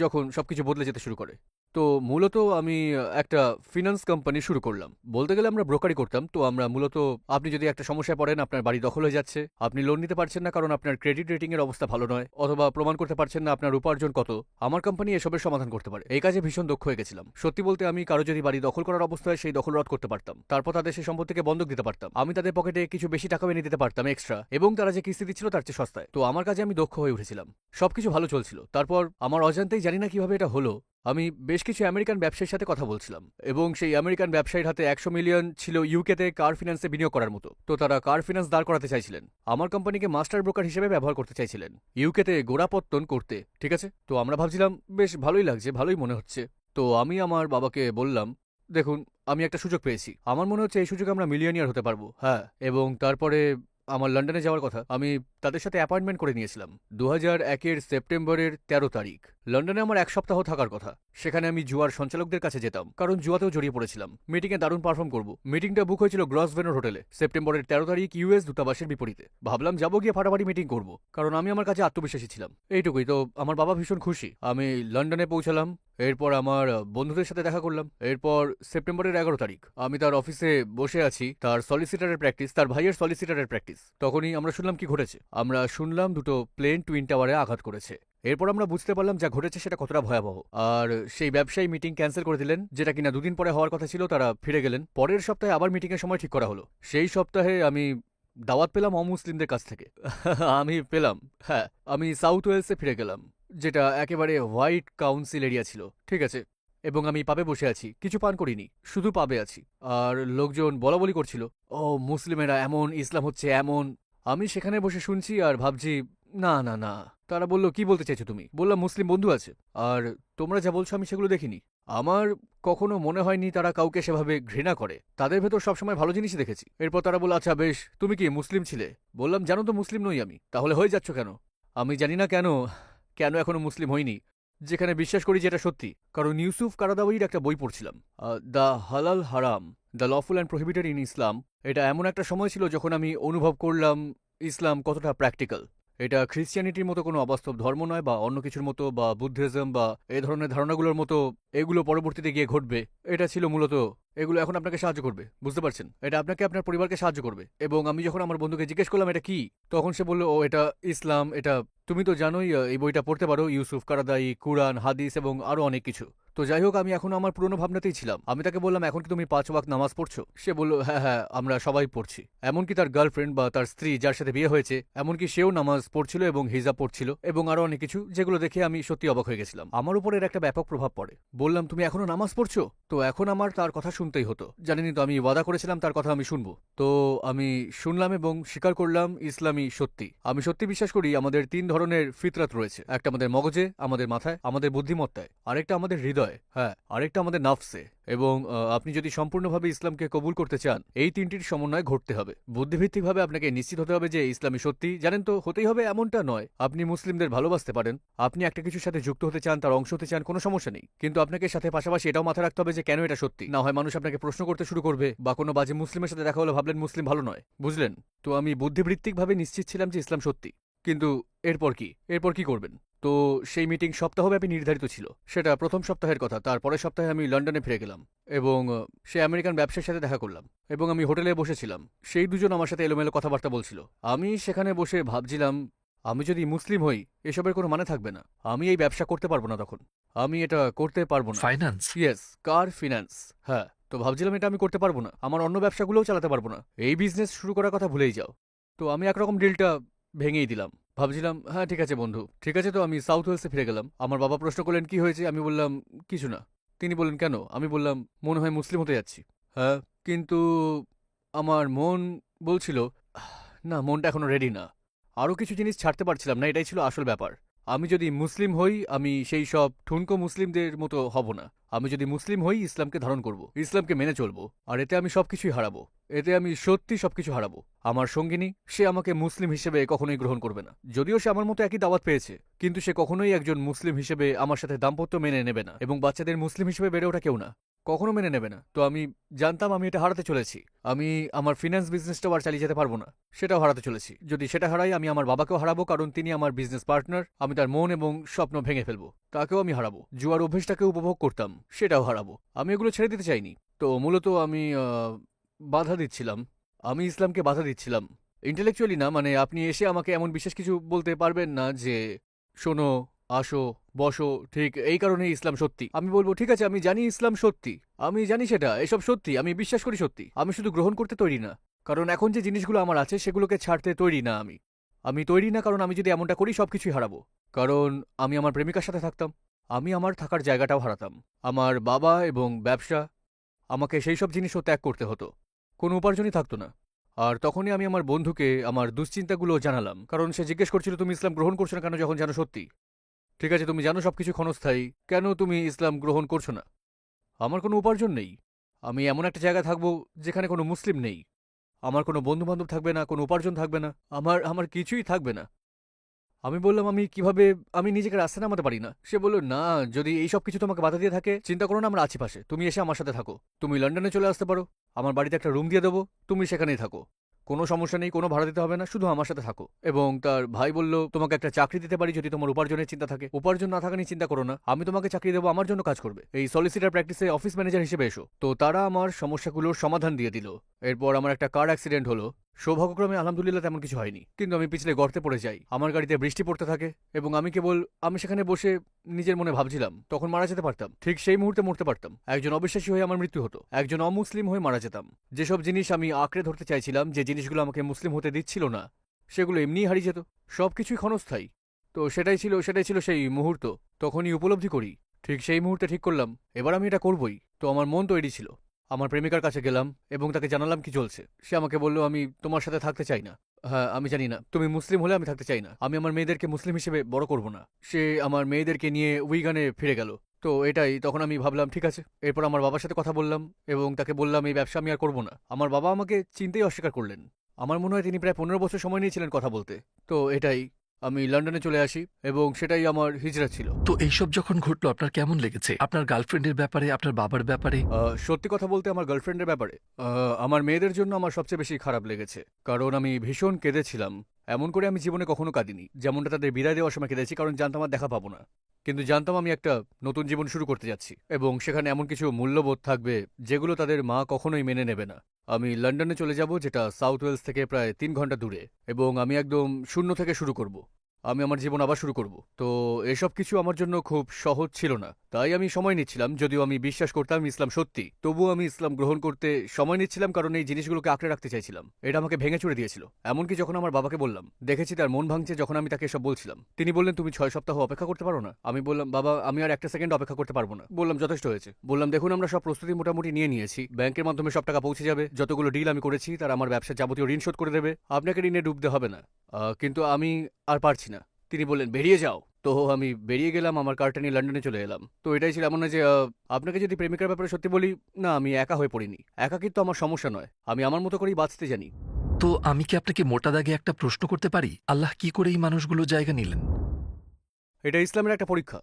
যখন সবকিছু বদলে যেতে শুরু করে। তো মূলত আমি একটা ফিনান্স কোম্পানি শুরু করলাম। বলতে গেলে আমরা ব্রোকারি করতাম, তো আমরা মূলত, আপনি যদি একটা সমস্যায় পড়েন, আপনার বাড়ি দখল হয়ে যাচ্ছে, আপনি লোন নিতে পারছেন না কারণ আপনার ক্রেডিট রেটিং এর অবস্থা ভালো নয়, অথবা প্রমাণ করতে পারছেন না আপনার উপার্জন কত, আমার কোম্পানি এসবের সমাধান করতে পারে। এই কাজে ভীষণ দক্ষ হয়ে গেছিলাম। সত্যি বলতে আমি কারও যদি বাড়ি দখল করার অবস্থায় সেই দখল রদ করতে পারতাম। তারপর তাদের সেই সম্পত্তিকে বন্ধক দিতে পারতাম। আমি তাদের পকেটে কিছু বেশি টাকা এনে দিতে পারতাম এক্সট্রা এবং তারা যে কিস্তি দিচ্ছিল তার চেয়ে সস্তায়। তো আমার কাজে আমি দক্ষ হয়ে উঠেছিলাম। সবকিছু ভালো চলছিল। তারপর আমার অজান্তেই জানি না কীভাবে এটা হলো। আমি বেশ কিছু আমেরিকান ব্যবসায়ীর সাথে কথা বলছিলাম এবং সেই আমেরিকান ব্যবসায়ীর হাতে একশো মিলিয়ন ছিল ইউকেতে কার ফিনান্সে বিনিয়োগ করার মতো। তো তারা কার ফিনান্স দাঁড় করাতে চাইছিলেন? আমার কোম্পানিকে মাস্টার ব্রোকার হিসেবে ব্যবহার করতে চাইছিলেন। ইউকেতে গোড়াপত্তন করতে, ঠিক আছে? তো আমরা ভাবছিলাম, বেশ ভালোই লাগছে, ভালোই মনে হচ্ছে। তো আমি আমার বাবাকে বললাম, দেখুন, আমি একটা সুযোগ পেয়েছি। আমার মনে হচ্ছে এই সুযোগে আমরা মিলিয়নিয়ার হতে পারব। হ্যাঁ এবং তারপরে আমার লন্ডনে যাওয়ার কথা, আমি তাদের সাথে অ্যাপয়েন্টমেন্ট করে নিয়েছিলাম। দু হাজার একের সেপ্টেম্বরের তেরো তারিখ। লন্ডনে আমার এক সপ্তাহ থাকার কথা। সেখানে আমি জুয়ার সঞ্চালকদের কাছে যেতাম, কারণ জুয়াতেও জড়িয়ে পড়েছিলাম। মিটিংয়ে দারুণ পারফর্ম করব। মিটিংটা বুক হয়েছিল গ্রস ভেনর হোটেলে, সেপ্টেম্বরের তেরো তারিখ ইউএস দূতাবাসের বিপরীতে। ভাবলাম যাব গিয়ে ফাটাফাটি মিটিং করব, কারণ আমি আমার কাছে আত্মবিশ্বাসী ছিলাম। এইটুকুই, তো আমার বাবা ভীষণ খুশি। আমি লন্ডনে পৌঁছালাম। এরপর আমার বন্ধুদের সাথে দেখা করলাম। এরপর সেপ্টেম্বরের এগারো তারিখ। আমি তার অফিসে বসে আছি, তার সলিসিটারের প্র্যাকটিস তার ভাইয়ের সলিসিটারের প্র্যাকটিস তখনই আমরা শুনলাম কি ঘটেছে। আমরা শুনলাম দুটো প্লেন টুইন টাওয়ারে আঘাত করেছে। এরপর আমরা বুঝতে পারলাম যা ঘটেছে সেটা কতটা ভয়াবহ। আর সেই ব্যবসায়ী মিটিং ক্যান্সেল করে দিলেন, যেটা কিনা দুদিন পরে হওয়ার কথা ছিল, তারা ফিরে গেলেন। পরের সপ্তাহে আবার মিটিংয়ের সময় ঠিক করা হলো। সেই সপ্তাহে আমি দাওয়াত পেলাম অমুসলিমদের কাছ থেকে। আমি পেলাম হ্যাঁ আমি সাউথ ওয়েলসে ফিরে গেলাম। যেটা একেবারে হোয়াইট কাউন্সিল এরিয়া ছিল, ঠিক আছে? এবং আমি পাবে বসে আছি, কিছু পান করিনি, শুধু পাবে আছি। আর লোকজন বলা বলি করছিল, ও, মুসলিমেরা এমন, ইসলাম হচ্ছে এমন। আমি সেখানে বসে শুনছি আর ভাবছি, না না না। তারা বলল, কি বলতে চাইছো তুমি? বললাম, মুসলিম বন্ধু আছে। আর তোমরা যা বলছো আমি সেগুলো দেখিনি। আমার কখনো মনে হয়নি তারা কাউকে সেভাবে ঘৃণা করে। তাদের ভেতর সবসময় ভালো জিনিসই দেখেছি। এরপর তারা বলল আচ্ছা বেশ, তুমি কি মুসলিম ছিলে? বললাম, জানো তো, মুসলিম নই আমি। তাহলে হয়ে যাচ্ছ কেন? আমি জানি না কেন কেন এখনও মুসলিম হইনি যেখানে বিশ্বাস করি যে এটা সত্যি। কারণ ইউসুফ কারাদাওয়ির একটা বই পড়ছিলাম। The halal haram, the lawful and prohibited in Islam. এটা এমন একটা সময় ছিল যখন আমি অনুভব করলাম ইসলাম কতটা প্র্যাকটিক্যাল। এটা খ্রিস্টিয়ানিটির মতো কোনো অবাস্তব ধর্ম নয় বা অন্য কিছুর মতো বা বুদ্ধিজম বা এই ধরনের ধারণাগুলোর মতো এগুলো পরবর্তীতে গিয়ে ঘটবে। এটা ছিল মূলত, এগুলো এখন আপনাকে সাহায্য করবে। বুঝতে পারছেন? এটা আপনাকে আপনার পরিবারকে সাহায্য করবে। এবং আমি যখন আমার বন্ধুকে জিজ্ঞেস করলাম, এটা কি? তখন সে বলল, ও, এটা ইসলাম, এটা, তুমি তো জানোই এই বইটা পড়তে পারো, ইউসুফ কারাদাই কুরআন, হাদিস এবং আরও অনেক কিছু। তো যাই হোক, আমি এখন আমার পুরনো ভাবনাতেই ছিলাম। আমি তাকে বললাম, এখন কি তুমি পাঁচ ওয়াক্ত নামাজ পড়ছো? সে বলল হ্যাঁ হ্যাঁ আমরা সবাই পড়ছি। এমনকি তার গার্লফ্রেন্ড বা তার স্ত্রী যার সাথে বিয়ে হয়েছে, এমনকি সেও নামাজ পড়ছিল এবং হিজাব পড়ছিল এবং আরও অনেক কিছু, যেগুলো দেখে আমি সত্যি অবাক হয়ে গেছিলাম। আমার উপর এর একটা ব্যাপক প্রভাব পড়ে। বললাম, তুমি এখনও নামাজ পড়ছো? তো এখন আমার তার কথা শুনতেই হতো। জানিনি তো আমি ওয়াদা করেছিলাম, তার কথা আমি শুনব। তো আমি শুনলাম এবং স্বীকার করলাম ইসলামী সত্যি। আমি সত্যি বিশ্বাস করি, আমাদের তিন ধরনের ফিতরাত রয়েছে। একটা আমাদের মগজে, আমাদের মাথায়, আমাদের বুদ্ধিমত্তায়। আরেকটা আমাদের হৃদয়। হ্যাঁ আরেকটা আমাদের নাফসে এবং আপনি যদি সম্পূর্ণভাবে ইসলামকে কবুল করতে চান, এই তিনটির সমন্বয় ঘটতে হবে। বুদ্ধিভিত্তিকভাবে আপনাকে নিশ্চিত হতে হবে যে ইসলামী সত্যি। জানেন তো, হতেই হবে এমনটা নয়, আপনি মুসলিমদের ভালোবাসতে পারেন, আপনি একটা কিছুর সাথে যুক্ত হতে চান, তার অংশ হতে চান, কোনো সমস্যা নেই। কিন্তু আপনাকে সাথে পাশাপাশি এটাও মাথায় রাখতে হবে যে কেন এটা সত্যি? না হয় মানুষ আপনাকে প্রশ্ন করতে শুরু করবে, বা কোনো বাজে মুসলিমের সাথে দেখা হলে ভাবলেন মুসলিম ভালো নয়। বুঝলেন? তো আমি বুদ্ধিবৃত্তিকভাবে নিশ্চিত ছিলাম যে ইসলাম সত্যি। কিন্তু এরপর কি? এরপর কি করবেন? তো সেই মিটিং সপ্তাহব্যাপী নির্ধারিত ছিল। সেটা প্রথম সপ্তাহের কথা তার পরের সপ্তাহে আমি লন্ডনে ফিরে গেলাম এবং সে আমেরিকান ব্যবসার সাথে দেখা করলাম এবং আমি হোটেলে বসেছিলাম। সেই দুজন আমার সাথে এলোমেলো কথাবার্তা বলছিল। আমি সেখানে বসে ভাবছিলাম আমি যদি মুসলিম হই এসবের কোনো মানে থাকবে না। আমি এই ব্যবসা করতে পারব না তখন। আমি এটা করতে পারব না। ফাইন্যান্স ইয়েস কার ফিন্যান্স হ্যাঁ তো ভাবছিলাম এটা আমি করতে পারব না। আমার অন্য ব্যবসাগুলোও চালাতে পারব না। এই বিজনেস শুরু করার কথা ভুলেই যাও। তো আমি একরকম ডিলটা ভেঙেই দিলাম। ভাবছিলাম হ্যাঁ ঠিক আছে বন্ধু, ঠিক আছে তো, আমি সাউথ ওয়েলসে ফিরে গেলাম। আমার বাবা প্রশ্ন করলেন, কি হয়েছে? আমি বললাম, কিছু না। তিনি বললেন, কেন? আমি বললাম, মনে হয় মুসলিম হতে যাচ্ছি। হ্যাঁ কিন্তু আমার মন বলছিল না, মনটা এখনও রেডি না। আরও কিছু জিনিস ছাড়তে পারছিলাম না, এটাই ছিল আসল ব্যাপার। আমি যদি মুসলিম হই, আমি সেই সব ঠুনকো মুসলিমদের মতো হব না। আমি যদি মুসলিম হই, ইসলামকে ধারণ করব। ইসলামকে মেনে চলবো। আর এতে আমি সবকিছুই হারাবো। এতে আমি সত্যি সবকিছু হারাবো। আমার সঙ্গিনী, সে আমাকে মুসলিম হিসেবে কখনোই গ্রহণ করবে না। যদিও সে আমার মতো একই দাওয়াত পেয়েছে, কিন্তু সে কখনোই একজন মুসলিম হিসেবে আমার সাথে দাম্পত্য মেনে নেবে না। এবং বাচ্চাদের মুসলিম হিসেবে বেড়ে ওঠা কেউ না। কখনো মেনে নেবে না। তো আমি জানতাম আমি এটা হারাতে চলেছি। আমি আমার ফিনান্স বিজনেসটাও আর চালিয়ে যেতে পারব না। সেটাও হারাতে চলেছি। যদি সেটা হারাই, আমি আমার বাবাকেও হারাবো, কারণ তিনি আমার বিজনেস পার্টনার আমি তার মন এবং স্বপ্ন ভেঙে ফেলব। তাকেও আমি হারাবো। জুয়ার অভ্যেসটাকে উপভোগ করতাম, সেটাও হারাবো। আমি এগুলো ছেড়ে দিতে চাইনি। তো মূলত আমি বাধা দিচ্ছিলাম। আমি ইসলামকে বাধা দিচ্ছিলাম। ইন্টেলেকচুয়ালি না মানে আপনি এসে আমাকে এমন বিশেষ কিছু বলতে পারবেন না যে, শোনো আসো, বসো, ঠিক এই কারণেই ইসলাম সত্যি। আমি বলব, ঠিক আছে, আমি জানি ইসলাম সত্যি। আমি জানি সেটা, এসব সত্যি, আমি বিশ্বাস করি সত্যি। আমি শুধু গ্রহণ করতে তৈরি না। কারণ এখন যে জিনিসগুলো আমার আছে, সেগুলোকে ছাড়তে তৈরি না আমি। আমি তৈরি না কারণ আমি যদি এমনটা করি, সবকিছুই হারাবো। কারণ আমি আমার প্রেমিকার সাথে থাকতাম। আমি আমার থাকার জায়গাটাও হারাতাম। আমার বাবা এবং ব্যবসা, আমাকে সেই সব জিনিসও ত্যাগ করতে হতো। কোনো উপার্জনই থাকতো না। আর তখনই আমি আমার বন্ধুকে, আমার দুশ্চিন্তাগুলো জানালাম। কারণ সে জিজ্ঞেস করছিল, তুমি ইসলাম গ্রহণ করছ না কেন? যখন জানো সত্যি। ঠিক আছে, তুমি জানো সবকিছু ক্ষণস্থায়ী। কেন তুমি ইসলাম গ্রহণ করছ না? আমার কোনো উপার্জন নেই। আমি এমন একটা জায়গায় থাকব যেখানে কোনো মুসলিম নেই। আমার কোনো বন্ধু বান্ধব থাকবে না, কোনো উপার্জন থাকবে না। আমার আমার কিছুই থাকবে না। আমি বললাম, আমি কীভাবে, আমি নিজেকে রাস্তা নামাতে পারি না? সে বলল, না, যদি এই সব কিছু তোমাকে বাধা দিয়ে থাকে, চিন্তা করো না, আমার আশেপাশে তুমি এসে আমার সাথে থাকো। তুমি লন্ডনে চলে আসতে পারো। আমার বাড়িতে একটা রুম দিয়ে দেবো। তুমি সেখানেই থাকো। কোনো সমস্যা নেই, কোনো ভাড়া দিতে হবে না, শুধু আমার সাথে থাকো। এবং তার ভাই বলল, তোমাকে একটা চাকরি দিতে পারি যদি তোমার উপার্জনের চিন্তা থাকে। উপার্জন না থাকা নিয়ে চিন্তা করো না, আমি তোমাকে চাকরি দেবো, আমার জন্য কাজ করবে। এই সলিসিটার প্র্যাকটিসে অফিস ম্যানেজার হিসেবে এসো। তো তারা আমার সমস্যাগুলোর সমাধান দিয়ে দিল। এরপর আমার একটা কার অ্যাক্সিডেন্ট হলো। সৌভাগ্যক্রমে আলহামদুলিল্লাহ তেমন কিছু হয়নি। কিন্তু আমি পিছলে গর্তে পড়ে যাই। আমার গাড়িতে বৃষ্টি পড়তে থাকে এবং আমি কেবল আমি সেখানে বসে নিজের মনে ভাবছিলাম, তখন মারা যেতে পারতাম। ঠিক সেই মুহূর্তে মরতে পারতাম। একজন অবিশ্বাসী হয়ে আমার মৃত্যু হতো। একজন অমুসলিম হয়ে মারা যেতাম। যেসব জিনিস আমি আঁকড়ে ধরতে চাইছিলাম, যে জিনিসগুলো আমাকে মুসলিম হতে দিচ্ছিল না, সেগুলো এমনিই হারিয়ে যেত। সবকিছুই ক্ষণস্থায়ী। তো সেটাই ছিল সেটাই ছিল সেই মুহূর্ত। তখনই উপলব্ধি করি। ঠিক সেই মুহূর্তে ঠিক করলাম, এবার আমি এটা করবই। তো আমার মন তৈরি ছিল। আমার প্রেমিকার কাছে গেলাম এবং তাকে জানালাম কি চলছে। সে আমাকে বলল, আমি তোমার সাথে থাকতে চাই না। হ্যাঁ আমি জানি না। তুমি মুসলিম হলে আমি থাকতে চাই না। আমি আমার মেয়েদেরকে মুসলিম হিসেবে বড় করব না। সে আমার মেয়েদেরকে নিয়ে উইগানে ফিরে গেল। তো এটাই, তখন আমি ভাবলাম, ঠিক আছে। এরপর আমার বাবার সাথে কথা বললাম এবং তাকে বললাম, এই ব্যবসা আমি আর করব না। আমার বাবা আমাকে চিনতেই অস্বীকার করলেন। আমার মনে হয় তিনি প্রায় পনেরো বছর সময় নিয়েছিলেন কথা বলতে। তো এটাই আমি লন্ডনে চলে আসি এবং সেটাই আমার হিজরা ছিল। তো এইসব যখন ঘটলো আপনার কেমন লেগেছে? আপনার গার্লফ্রেন্ডের ব্যাপারে আপনার বাবার ব্যাপারে? আহ, সত্যি কথা বলতে আমার গার্লফ্রেন্ডের ব্যাপারে আহ, আমার মেয়েদের জন্য আমার সবচেয়ে বেশি খারাপ লেগেছে। কারণ আমি ভীষণ কেঁদেছিলাম। এমন করে আমি জীবনে কখনো কাঁদিনি, যেমনটা তাদের বিদায় দেওয়ার সময় কেঁদেছি, কারণ জানতাম আর দেখা পাবো না। কিন্তু জানতাম আমি একটা নতুন জীবন শুরু করতে যাচ্ছি, এবং সেখানে এমন কিছু মূল্যবোধ থাকবে যেগুলো তাদের মা কখনোই মেনে নেবে না। আমি লন্ডনে চলে যাব, যেটা সাউথ ওয়েলস থেকে প্রায় তিন ঘণ্টা দূরে, এবং আমি একদম শূন্য থেকে শুরু করব। আমি আমার জীবন আবার শুরু করব। তো এসব কিছু আমার জন্য খুব সহজ ছিল না। তাই আমি সময় নিচ্ছিলাম, যদিও আমি বিশ্বাস করতাম ইসলাম সত্যি। তবুও আমি ইসলাম গ্রহণ করতে সময় নিচ্ছিলাম কারণ এই জিনিসগুলোকে আঁকড়ে রাখতে চাইছিলাম। এটা আমাকে ভেঙে চুরে দিয়েছিল। এমনকি যখন আমার বাবাকে বললাম, দেখেছি তার মন ভাঙছে, যখন আমি তাকে এসব বলছিলাম, তিনি বললেন, তুমি ছয় সপ্তাহ অপেক্ষা করতে পারো না? আমি বললাম, বাবা, আমি আর একটা সেকেন্ড অপেক্ষা করতে পারব না। বললাম, যথেষ্ট হয়েছে। বললাম, দেখুন, আমরা সব প্রস্তুতি মোটামুটি নিয়ে নিয়েছি। ব্যাংকের মাধ্যমে সব টাকা পৌঁছে যাবে। যতগুলো ডিল আমি করেছি, তারা আমার ব্যবসার যাবতীয় ঋণ শোধ করে দেবে। আপনাকে ঋণে ডুবতে হবে না। কিন্তু আমি আর পারছি না। তিনি বললেন বেরিয়ে যাও। তো আমি বেরিয়ে গেলাম আমার কারটা নিয়ে লন্ডনে চলে এলাম। তো এটাই ছিল এমন না যে আপনাকে যদি প্রেমিকার ব্যাপারে সত্যি বলি না আমি একা হয়ে পড়িনি। একাকিত্ব আমার সমস্যা নয়। আমি আমার মতো করেই বাঁচতে জানি। তো আমি কি আপনাকে মোটা দাগে একটা প্রশ্ন করতে পারি? আল্লাহ কি করে এই মানুষগুলো জায়গা নিলেন? এটা ইসলামের একটা পরীক্ষা।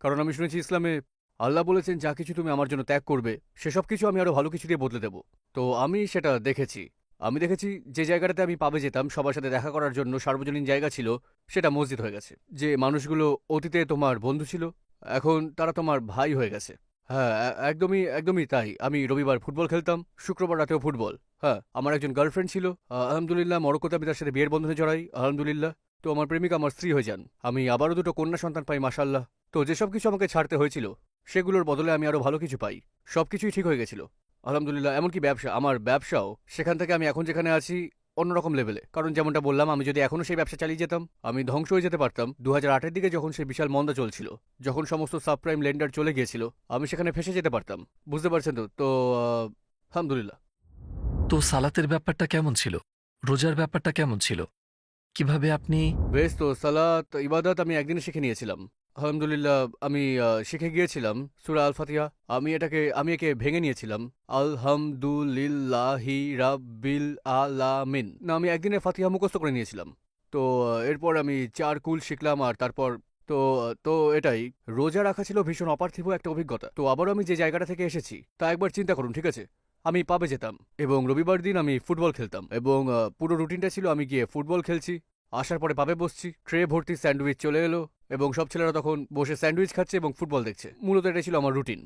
কারণ আমি শুনেছি ইসলামে আল্লাহ বলেছেন যা কিছু তুমি আমার জন্য ত্যাগ করবে সেসব কিছু আমি আরও ভালো কিছু দিয়ে বদলে দেব। তো আমি সেটা দেখেছি। আমি দেখেছি যে জায়গাটাতে আমি পাবে যেতাম, সবার সাথে দেখা করার জন্য সার্বজনীন জায়গা ছিল, সেটা মসজিদ হয়ে গেছে। যে মানুষগুলো অতীতে তোমার বন্ধু ছিল, এখন তারা তোমার ভাই হয়ে গেছে। হ্যাঁ একদমই একদমই তাই। আমি রবিবার ফুটবল খেলতাম, শুক্রবার রাতেও ফুটবল। হ্যাঁ আমার একজন গার্লফ্রেন্ড ছিল। আলহামদুলিল্লাহ, মরক্কোতে আমি তার সাথে বিয়ের বন্ধনে জড়াই। আলহামদুলিল্লাহ, তো আমার প্রেমিকা আমার স্ত্রী হয়ে যান। আমি আবারও দুটো কন্যা সন্তান পাই মাসাল্লাহ তো যেসব কিছু আমাকে ছাড়তে হয়েছিল, সেগুলোর বদলে আমি আরও ভালো কিছু পাই। সবকিছুই ঠিক হয়ে গেছিল। আলহামদুলিল্লাহ এমনকি ব্যবসা আমার ব্যবসাও সেখান থেকে আমি এখন যেখানে আছি অন্যরকম লেভেলে কারণ যেমনটা বললাম আমি যদি এখনও সেই ব্যবসা চালিয়ে যেতাম আমি ধ্বংস হয়ে যেতে পারতাম। দু হাজার আটের দিকে যখন সেই বিশাল মন্দা চলছিল যখন সমস্ত সাবপ্রাইম লেন্ডার চলে গিয়েছিল আমি সেখানে ফেসে যেতে পারতাম। বুঝতে পারছেন তো? তো আলহামদুলিল্লাহ। তো সালাতের ব্যাপারটা কেমন ছিল? রোজার ব্যাপারটা কেমন ছিল? কীভাবে আপনি বেশ তো সালাত ইবাদত আমি একদিনে শিখে নিয়েছিলাম। আলহামদুলিল্লাহ, আমি শিখে গিয়েছিলাম সুরা আল ফাতিহা আমি এটাকে, আমি একে ভেঙে নিয়েছিলাম। আলহামদুলিল্লাহি রাব্বিল আলামিন। না, আমি একদিনে ফাতিহা মুখস্থ করে নিয়েছিলাম। তো এরপর আমি চার কুল শিখলাম আর তারপর, তো তো এটাই। রোজা রাখা ছিল ভীষণ অপার্থিব একটা অভিজ্ঞতা। তো আবারও আমি যে জায়গাটা থেকে এসেছি, তা একবার চিন্তা করুন, ঠিক আছে? আমি পাবে যেতাম এবং রবিবার দিন আমি ফুটবল খেলতাম এবং পুরো রুটিনটা ছিল আমি গিয়ে ফুটবল খেলছি। আসার পরে পাবে বসছি ট্রে ভর্তি স্যান্ডউইচ চলে এলো এবং সব ছেলেরা তখন বসে স্যান্ডউইচ খাচ্ছে এবং ফুটবল দেখছে। মূলত এটা ছিল আমার রুটিন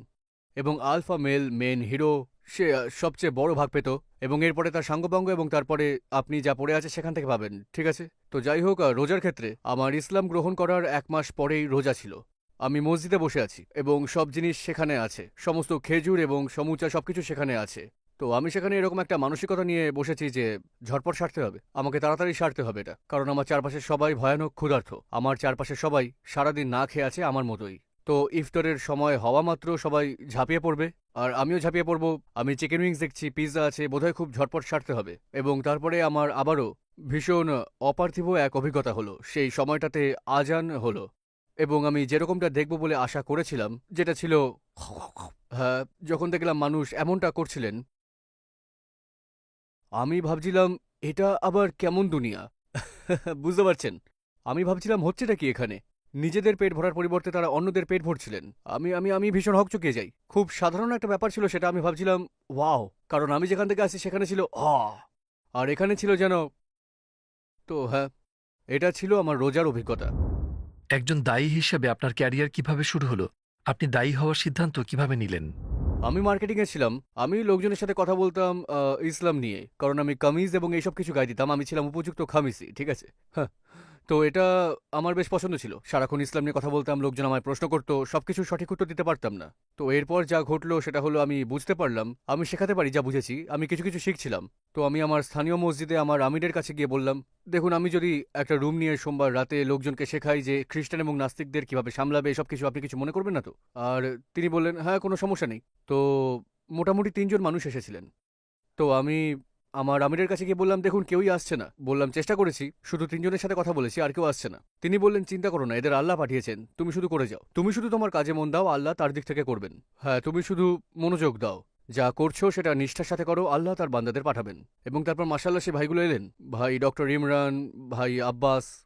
এবং আলফা মেল মেন হিরো সে সবচেয়ে বড় ভাগ পেত এবং এরপরে তার সাঙ্গপাঙ্গ এবং তারপরে আপনি যা পড়ে আছে সেখান থেকে পাবেন, ঠিক আছে? তো যাই হোক রোজার ক্ষেত্রে আমার ইসলাম গ্রহণ করার এক মাস পরেই রোজা ছিল। আমি মসজিদে বসে আছি এবং সব জিনিস সেখানে আছে। সমস্ত খেজুর এবং সমুচা সবকিছু সেখানে আছে। তো আমি সেখানে এরকম একটা মানসিকতা নিয়ে বসেছি যে ঝটপট সারতে হবে। আমাকে তাড়াতাড়ি সারতে হবে এটা। কারণ আমার চারপাশে সবাই ভয়ানক ক্ষুধার্থ। আমার চারপাশে সবাই সারাদিন না খেয়ে আছে আমার মতোই। তো ইফতারের সময় হওয়া মাত্র সবাই ঝাঁপিয়ে পড়বে। আর আমিও ঝাঁপিয়ে পড়ব। আমি চিকেন উইংস দেখছি পিৎজা আছে, বোধহয় খুব ঝটপট সারতে হবে। এবং তারপরে আমার আবারও ভীষণ অপার্থিব এক অভিজ্ঞতা হলো। সেই সময়টাতে আজান হলো। এবং আমি যেরকমটা দেখব বলে আশা করেছিলাম, যেটা ছিল হ্যাঁ যখন দেখলাম মানুষ এমনটা করছিলেন আমি ভাবছিলাম, এটা আবার কেমন দুনিয়া? বুঝতে পারছেন? আমি ভাবছিলাম, হচ্ছেটা কি এখানে? নিজেদের পেট ভরার পরিবর্তে তারা অন্যদের পেট ভরছিলেন। আমি আমি আমি ভীষণ হকচকিয়ে যাই। খুব সাধারণ একটা ব্যাপার ছিল সেটা আমি ভাবছিলাম, ওয়াও! কারণ আমি যেখান থেকে আসি সেখানে ছিল, আ! আর এখানে ছিল যেন, তো হ্যাঁ এটা ছিল আমার রোজার অভিজ্ঞতা। একজন দায়ী হিসেবে আপনার ক্যারিয়ার কীভাবে শুরু হলো? আপনি দায়ী হওয়ার সিদ্ধান্ত কীভাবে নিলেন? আমি মার্কেটিংয়ে ছিলাম, আমি লোকজনের সাথে কথা বলতাম ইসলাম নিয়ে। কারণ আমি কামিজ এবং এইসব কিছু গাই দিতাম, আমি ছিলাম উপযুক্ত খামিসি ঠিক আছে? হ্যাঁ। তো এটা আমার বেশ পছন্দ ছিল। সারাক্ষণ ইসলাম নিয়ে কথা বলতাম, লোকজন আমায় প্রশ্ন করতো সবকিছু সঠিক উত্তর দিতে পারতাম না। তো এরপর যা ঘটলো সেটা হলো আমি বুঝতে পারলাম, আমি শেখাতে পারি যা বুঝেছি, আমি কিছু কিছু শিখছিলাম। তো আমি আমার স্থানীয় মসজিদে আমার আমিরের কাছে গিয়ে বললাম, দেখুন, আমি যদি একটা রুম নিয়ে সোমবার রাতে লোকজনকে শেখাই যে খ্রিস্টান এবং নাস্তিকদের কীভাবে সামলাবে এসব কিছু আপনি কিছু মনে করবেন না তো? আর তিনি বললেন হ্যাঁ কোনো সমস্যা নেই। তো মোটামুটি তিনজন মানুষ এসেছিলেন। তো আমি আমার আমিরের কাছে গিয়ে বললাম, দেখুন, কেউই আসছে না। বললাম, চেষ্টা করেছি। শুধু তিনজনের সাথে কথা বলেছি, আর কেউ আসছে না। তিনি বললেন, চিন্তা করো না, এদের আল্লাহ পাঠিয়েছেন। তুমি শুধু করে যাও। তুমি শুধু তোমার কাজে মন দাও, আল্লাহ তার দিক থেকে করবেন। হ্যাঁ তুমি শুধু মনোযোগ দাও। যা করছ সেটা নিষ্ঠার সাথে করো, আল্লাহ তার বান্দাদের পাঠাবেন। এবং তারপর মাসাল্লাহ সে ভাইগুলো এলেন। ভাই ডক্টর ইমরান, ভাই আব্বাস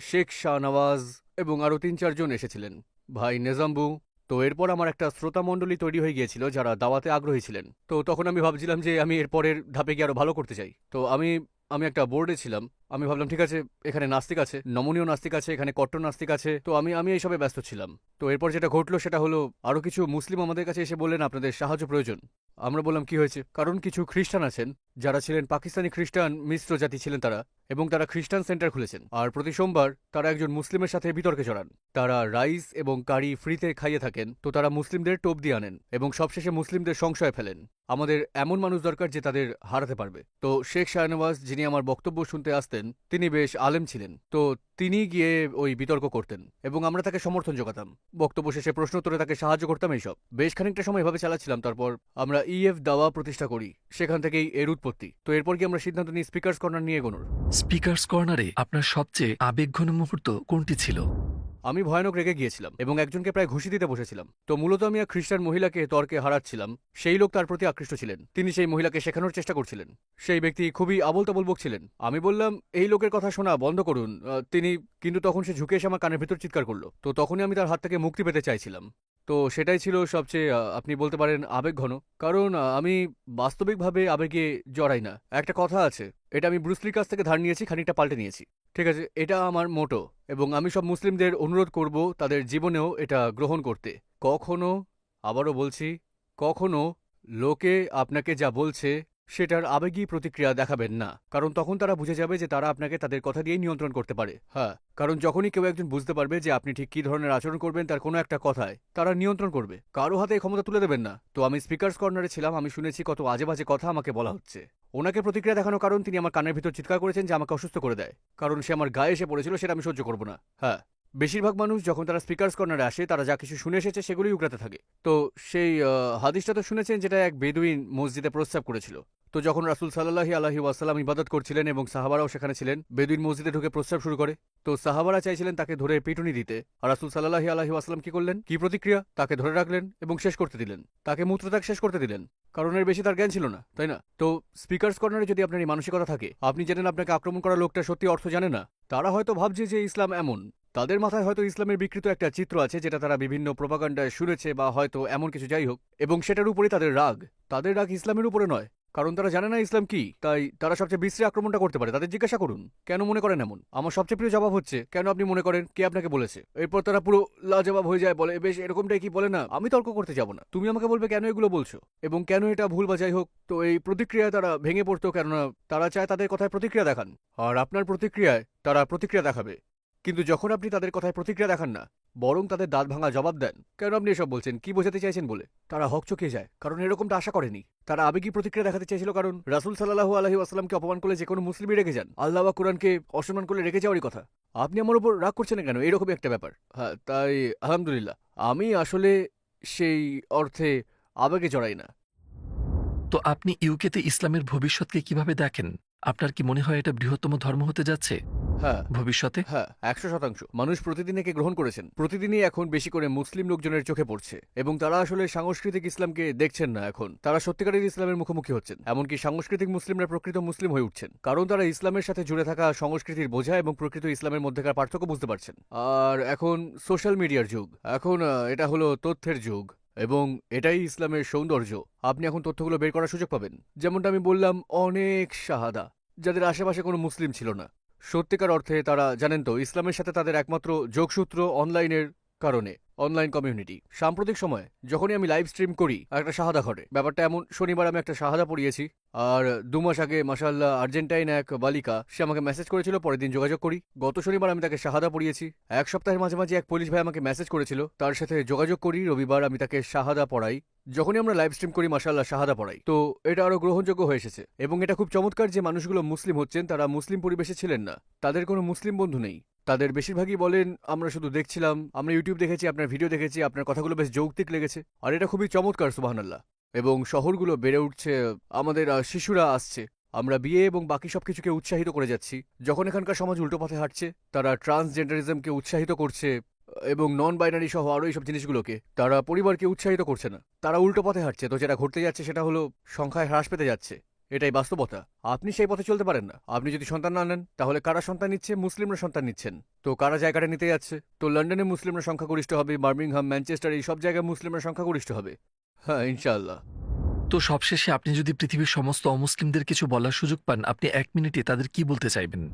শেখ শাহ নওয়াজ এবং আরও তিন চারজন এসেছিলেন। ভাই নেজাম্বু তো এরপর আমার একটা শ্রোতামণ্ডলী তৈরি হয়ে গিয়েছিল যারা দাওয়াতে আগ্রহী ছিলেন। তো তখন আমি ভাবছিলাম যে আমি এরপরের ধাপে গিয়ে আরও ভালো করতে চাই। তো আমি আমি একটা বোর্ডে ছিলাম। আমি ভাবলাম, ঠিক আছে, এখানে নাস্তিক আছে, নমনীয় নাস্তিক আছে, এখানে কট্টর নাস্তিক আছে। তো আমি আমি এইসবে ব্যস্ত ছিলাম। তো এরপর যেটা ঘটলো সেটা হলো আরও কিছু মুসলিম আমাদের কাছে এসে বললেন, আপনাদের সাহায্য প্রয়োজন। আমরা বললাম, কি হয়েছে? কারণ কিছু খ্রিস্টান আছেন, যারা ছিলেন পাকিস্তানি খ্রিস্টান মিশ্র জাতি ছিলেন তারা, এবং তারা খ্রিস্টান সেন্টার খুলেছেন। আর প্রতি সোমবার তারা একজন মুসলিমের সাথে বিতর্কে চড়ান তারা রাইস এবং কারি ফ্রিতে খাইয়ে থাকেন, তো তারা মুসলিমদের টোপ দিয়ে আনেন এবং সবশেষে মুসলিমদের সংশয় ফেলেন। আমাদের এমন মানুষ দরকার যে তাদের হারাতে পারবে। তো শেখ শাহনওয়াজ, যিনি আমার বক্তব্য শুনতে আসতেন ছিলেন, তিনি বেশ আলেম ছিলেন। তো তিনি গিয়ে ওই বিতর্ক করতেন এবং আমরা তাকে সমর্থন যোগাতাম। বক্তব্য শেষে প্রশ্ন উত্তরে তাকে সাহায্য করতাম এইসব। বেশ খানিকটা সময় এভাবে চালাচ্ছিলাম, তারপর আমরা ইএফ দাওয়া প্রতিষ্ঠা করি। সেখান থেকেই এর উৎপত্তি। তো এরপর কি আমরা সিদ্ধান্ত নিই স্পিকার্স কর্নার নিয়ে এগোনোর স্পিকার্স কর্নারে আপনার সবচেয়ে আবেগঘন মুহূর্ত কোনটি ছিল? আমি ভয়ানক রেগে গিয়েছিলাম এবং একজনকে প্রায় ঘুষি দিতে বসেছিলাম। তো মূলত আমি এক খ্রিস্টান মহিলাকে তর্কে হারাচ্ছিলাম। সেই লোক তার প্রতি আকৃষ্ট ছিলেন। তিনি সেই মহিলাকে শেখানোর চেষ্টা করছিলেন। সেই ব্যক্তি খুবই আবল তাবল বকছিলেন আমি বললাম, এই লোকের কথা শোনা বন্ধ করুন। তিনি কিন্তু তখন সে ঝুঁকে এসে আমার কানের ভিতর চিৎকার করল। তো তখনই আমি তার হাত থেকে মুক্তি পেতে চাইছিলাম। তো সেটাই ছিল সবচেয়ে আপনি বলতে পারেন আবেগঘন কারণ আমি বাস্তবিকভাবে আবেগে জড়াই না। একটা কথা আছে, এটা আমি ব্রুসলির কাছ থেকে ধার নিয়েছি, খানিকটা পাল্টে নিয়েছি। ঠিক আছে, এটা আমার মোটো এবং আমি সব মুসলিমদের অনুরোধ করব তাদের জীবনেও এটা গ্রহণ করতে। কখনো, আবারও বলছি, কখনো লোকে আপনাকে যা বলছে সেটার আবেগী প্রতিক্রিয়া দেখাবেন না। কারণ তখন তারা বুঝে যাবে যে তারা আপনাকে তাদের কথা দিয়েই নিয়ন্ত্রণ করতে পারে। হ্যাঁ কারণ যখনই কেউ একজন বুঝতে পারবে যে আপনি ঠিক কী ধরনের আচরণ করবেন তার কোনো একটা কথায় তারা নিয়ন্ত্রণ করবে। কারও হাতে ক্ষমতা তুলে দেবেন না। তো আমি স্পিকার্স কর্নারে ছিলাম, আমি শুনেছি কত আজে বাজে কথা আমাকে বলা হচ্ছে। ওনাকে প্রতিক্রিয়া দেখানোর কারণ তিনি আমার কানের ভিতর চিৎকার করেছেন যে আমাকে অসুস্থ করে দেয়। কারণ সে আমার গায়ে এসে পড়েছিল, সেটা আমি সহ্য করব না। হ্যাঁ বেশিরভাগ মানুষ যখন তারা স্পিকার্স কর্নারে আসে, তারা যা কিছু শুনে এসেছে সেগুলোই উগড়াতে থাকে। তো সেই হাদিসটা তো শুনেছেন যেটা এক বেদুইন মসজিদে প্রস্তাব করেছিল। তো যখন রাসুল সাল্লাহি আলহি ওয়াসাল্লাম ইবাদত করছিলেন এবং সাহাবারাও সেখানে ছিলেন, বেদুইন মসজিদে ঢুকে প্রস্তাব শুরু করে। তো সাহাবারা চাইছিলেন তাকে ধরে পিটুনি দিতে। আর রাসুল সাল্লাহি আলহি ওয়াসাল্লাম কি করলেন? কি প্রতিক্রিয়া? তাকে ধরে রাখলেন এবং শেষ করতে দিলেন। তাকে মূত্রত্যাগ শেষ করতে দিলেন। কারণ এর বেশি তার জ্ঞান ছিল না, তাই না? তো স্পিকার্স কর্নারে যদি আপনার এই মানসিকতা থাকে, আপনি জানেন আপনাকে আক্রমণ করা লোকটা সত্যি অর্থ জানে না। তারা হয়তো ভাবছে যে ইসলাম এমন। তাদের মাথায় হয়তো ইসলামের বিকৃত একটা চিত্র আছে যেটা তারা বিভিন্ন প্রপাগান্ডায় শুনেছে বা হয়তো এমন কিছু যাই হোক। এবং সেটার উপরে তাদের রাগ। তাদের রাগ ইসলামের উপরে নয়, কারণ তারা জানে না ইসলাম কি, তাই তারা সবচেয়ে বিশ্রী আক্রমণটা করতে পারে। তাদের জিজ্ঞাসা করুন, কেন মনে করেন এমন? আমার সবচেয়ে প্রিয় জবাব হচ্ছে, কেন আপনি মনে করেন কে আপনাকে বলেছে? এরপর তারা পুরো লাজবাব হয়ে যায়, বলে, বেশ, এরকমটাই কি বলে না? আমি তর্ক করতে যাব না। তুমি আমাকে বলবে কেন এগুলো বলছো? এবং কেন এটা ভুল বা যাই হোক? তো এই প্রতিক্রিয়ায় তারা ভেঙে পড়তো, কেননা তারা চায় তাদের কথায় প্রতিক্রিয়া দেখান। আর আপনার প্রতিক্রিয়ায় তারা প্রতিক্রিয়া দেখাবে। কিন্তু যখন আপনি তাদের কথায় প্রতিক্রিয়া দেখান না, বরং তাদের দাঁত ভাঙা জবাব দেন, কেন আপনি এসব বলছেন, কি বোঝাতে চাইছেন বলে? তারা হকচকিয়ে যায়, কারণ এরকমটা আশা করেনি। তারা আবেগী প্রতিক্রিয়া দেখাতে চাইছিল কারণ রাসুল সাল্লাহু আলহি আসলামকে অপমান করলে যে কোনো মুসলিমই রেখে যান। আল্লাহ বা কোরআনকে অসম্মান করলে রেখে যাওয়ারই কথা। আপনি আমার উপর রাগ করছেন না কেন? এরকমই একটা ব্যাপার। হ্যাঁ তাই আলহামদুলিল্লাহ, আমি আসলে সেই অর্থে আবেগে জড়াই না। তো আপনি ইউকেতে ইসলামের ভবিষ্যৎকে কীভাবে দেখেন? আপনার কি মনে হয় এটা বৃহত্তম ধর্ম হতে যাচ্ছে? হ্যাঁ। ভবিষ্যতে? হ্যাঁ একশো শতাংশ। মানুষ প্রতিদিন একে গ্রহণ করেছেন। প্রতিদিনই এখন বেশি করে মুসলিম লোকজনের চোখে পড়ছে। এবং তারা আসলে সাংস্কৃতিক ইসলামকে দেখছেন না এখন। তারা সত্যিকারের ইসলামের মুখোমুখি হচ্ছেন। এমনকি সাংস্কৃতিক মুসলিমরা প্রকৃত মুসলিম হয়ে উঠছেন। কারণ তারা ইসলামের সাথে জুড়ে থাকা সংস্কৃতির বোঝা এবং প্রকৃত ইসলামের মধ্যেকার পার্থক্য বুঝতে পারছেন। আর এখন সোশ্যাল মিডিয়ার যুগ। এখন এটা হলো তথ্যের যুগ। এবং এটাই ইসলামের সৌন্দর্য। আপনি এখন তথ্যগুলো বের করার সুযোগ পাবেন। যেমনটা আমি বললাম, অনেক শাহাদা, যাদের আশেপাশে কোনো মুসলিম ছিল না। সত্যিকার অর্থে তারা, জানেন তো, ইসলামের সাথে তাদের একমাত্র যোগসূত্র অনলাইনের কারণে অনলাইন কমিউনিটি সাম্প্রতিক সময়ে যখনই আমি লাইভ স্ট্রিম করি, একটা শাহাদা ঘটে। ব্যাপারটা এমন, শনিবার আমি একটা শাহাদা পড়িয়েছি। আর দু মাস আগে মাসাল্লাহ আর্জেন্টাইন এক বালিকা, সে আমাকে মেসেজ করেছিল, পরের দিন যোগাযোগ করি। গত শনিবার আমি তাকে শাহাদা পড়িয়েছি। এক সপ্তাহের মাঝে মাঝে এক পুলিশ ভাই আমাকে মেসেজ করেছিল, তার সাথে যোগাযোগ করি, রবিবার আমি তাকে শাহাদা পড়াই। যখনই আমরা লাইভ স্ট্রিম করি মাসাল্লাহ শাহাদা পড়াই। তো এটা আরও গ্রহণযোগ্য হয়ে এসেছে। এবং এটা খুব চমৎকার যে মানুষগুলো মুসলিম হচ্ছেন, তারা মুসলিম পরিবেশে ছিলেন না। তাদের কোনো মুসলিম বন্ধু নেই। তাদের বেশিরভাগই বলেন, আমরা শুধু দেখছিলাম, আমরা ইউটিউব দেখেছি, আপনার ভিডিও দেখেছি, আপনার কথাগুলো বেশ যৌক্তিক লেগেছে। আর এটা খুবই চমৎকার, সুবাহানাল্লাহ। এবং শহরগুলো বেড়ে উঠছে, আমাদের শিশুরা আসছে। আমরা বিয়ে এবং বাকি সব কিছুকে উৎসাহিত করে যাচ্ছি। যখন এখানকার সমাজ উল্টো পথে হাঁটছে, তারা ট্রান্সজেন্ডারিজমকে উৎসাহিত করছে, এবং নন বাইনারি সহ আরও এইসব জিনিসগুলোকে, তারা পরিবারকে উৎসাহিত করছে না। তারা উল্টো পথে হাঁটছে, তো যেটা ঘটতে যাচ্ছে সেটা হলো, সংখ্যায় হ্রাস পেতে যাচ্ছে। এটাই বাস্তবতা। আপনি সেই পথে চলতে পারেন না। আপনি যদি সন্তান না নেন, তাহলে কারা সন্তান নিচ্ছে? মুসলিমরা সন্তান নিচ্ছেন। তো কারা জায়গাটা নিতে যাচ্ছে? তো লন্ডনে মুসলিমরা সংখ্যাগরিষ্ঠ হবে, বার্মিংহাম, ম্যানচেস্টার এই সব জায়গায় মুসলিমরা সংখ্যাগরিষ্ঠ হবে। হ্যাঁ ইনশাআল্লাহ। তো সবশেষে আপনি যদি পৃথিবীর সমস্ত অমুসলিমদের কিছু বলার সুযোগ পান, আপনি এক মিনিটে তাদের কি বলতে চাইবেন?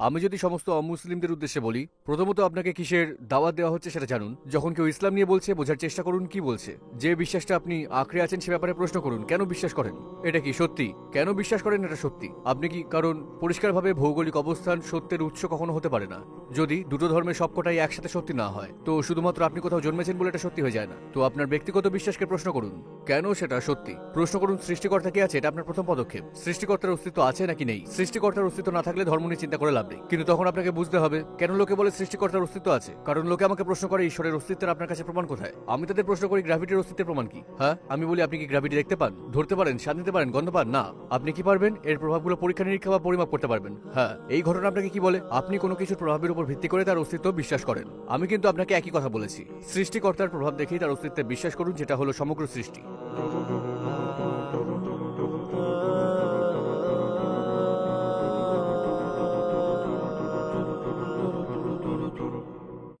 আমি যদি সমস্ত অমুসলিমদের উদ্দেশ্যে বলি, প্রথমত আপনাকে কিসের দাওয়াত দেওয়া হচ্ছে সেটা জানুন। যখন কেউ ইসলাম নিয়ে বলছে, বোঝার চেষ্টা করুন কি বলছে। যে বিশ্বাসটা আপনি আঁকড়ে আছেন সে ব্যাপারে প্রশ্ন করুন, কেন বিশ্বাস করেন? এটা কি সত্যি? কেন বিশ্বাস করেন এটা সত্যি? আপনি কি কারণ পরিষ্কারভাবে ভৌগোলিক অবস্থান সত্যের উৎস কখনো হতে পারে না? যদি দুটো ধর্মের সবকটাই একসাথে সত্যি না হয়, তো শুধুমাত্র আপনি কোথাও জন্মেছেন বলে এটা সত্যি হয়ে যায় না। তো আপনার ব্যক্তিগত বিশ্বাসকে প্রশ্ন করুন, কেন সেটা সত্যি? প্রশ্ন করুন, সৃষ্টিকর্তা কি আছে? এটা আপনার প্রথম পদক্ষেপ। সৃষ্টিকর্তার অস্তিত্ব আছে নাকি নেই? সৃষ্টিকর্তার অস্তিত্ব না থাকলে ধর্ম নিয়ে চিন্তা করে লাভ নেই। কিন্তু তখন আপনাকে বুঝতে হবে, কেন লোকে বলে সৃষ্টিকর্তার অস্তিত্ব আছে? কারণ লোকে আমাকে প্রশ্ন করে, ঈশ্বরের অস্তিত্বের আপনার কাছে প্রমাণ কোথায়? আমি তাদের প্রশ্ন করি গ্রাভিটির অস্তিত্বের প্রমাণ কি? হ্যাঁ? আমি বলি, আপনি কি গ্রাভিটি দেখতে পান? ধরতে পারেন, স্বাদ নিতে পারেন, গন্ধ পান? না। আপনি কি পারবেন? এর প্রভাবগুলো পরীক্ষা নিরীক্ষা বা পরিমাপ করতে পারবেন। হ্যাঁ এই ঘটনা আপনাকে কি বলে? আপনি কোনো কিছুর প্রভাবের উপর ভিত্তি করে তার অস্তিত্ব বিশ্বাস করেন। আমি কিন্তু আপনাকে একই কথা বলেছি। সৃষ্টিকর্তার প্রভাব দেখেই তার অস্তিত্বে বিশ্বাস করুন, যেটা হলো সমগ্র সৃষ্টি।